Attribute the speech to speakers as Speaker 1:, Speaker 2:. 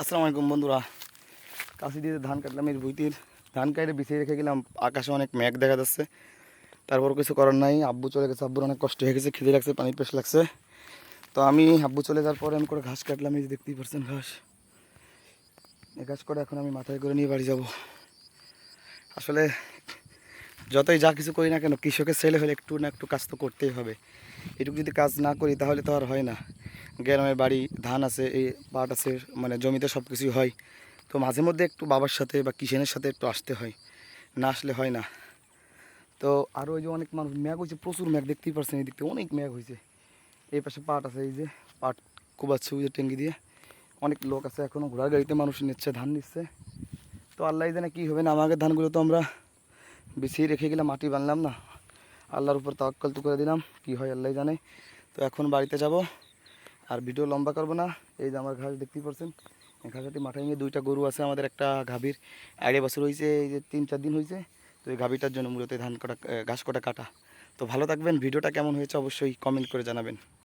Speaker 1: আসসালামু আলাইকুম বন্ধুরা। কাশি দিয়ে ধান কাটলাম, এই ভুইতির ধান কাটে বিছিয়ে রেখে গেলাম, আকাশে অনেক মেঘ দেখা যাচ্ছে। তারপর কিছু করার নাই, আব্বু চলে গেছে, আব্বুর অনেক কষ্ট হয়ে গেছে, খিদে লাগছে পানি পেশ লাগছে। তো আমি আব্বু চলে যাওয়ার পরে আমি করে ঘাস কাটলাম, এই দেখতেই পারছেন ঘাস। এই ঘাস করে এখন আমি মাথায় করে নিয়ে বাড়ি যাব। আসলে যতই যা কিছু করি না কেন, কৃষকের ছেলে হলে একটু না একটু কাজ তো করতেই হবে। এটুকু যদি কাজ না করি, তাহলে তো আর হয় না। গ্রামের বাড়ি, ধান আছে, এই পাট আছে মানে জমিতে সব কিছুই হয়। তো মাঝে মধ্যে একটু বাবার সাথে বা কিষেনের সাথে একটু আসতে হয়। না আসলে হয় না। তো আরও ওই যে অনেক মানুষ ম্যাগ হয়েছে প্রচুর ম্যাগ দেখতেই পারছেন এই থেকে অনেক ম্যাগ হয়েছে এই পাশে পাট আছে, এই যে পাট কুবাচ্ছে ওই যে টেঙ্গি দিয়ে। অনেক লোক আছে এখনও ঘোড়ার গাড়িতে মানুষ নিচ্ছে, ধান নিচ্ছে। তো আল্লাহ জানে কী হবে, না আমাদের ধানগুলো তো আমরা বিছিয়ে রেখে গেলাম, মাটি বানলাম না। আল্লাহর উপর তাওয়াক্কাল তো করে দিলাম, কী হয় আল্লাহ জানে। তো এখন বাড়িতে যাব। আর ভিডিও লম্বা করব না। এই যে আমার ঘাস দেখতেই পারছেন। এই ঘাসটি মাথায় নিয়ে দুইটা গরু আছে, আমাদের একটা গাভীর। আড়াই বছর হয়েছে, এই যে তিন চার দিন হয়েছে, তো এই গাভীটার জন্য মূলত ধান কটা ঘাস কটা কাটা। তো ভালো থাকবেন, ভিডিওটা কেমন হয়েছে অবশ্যই কমেন্ট করে জানাবেন।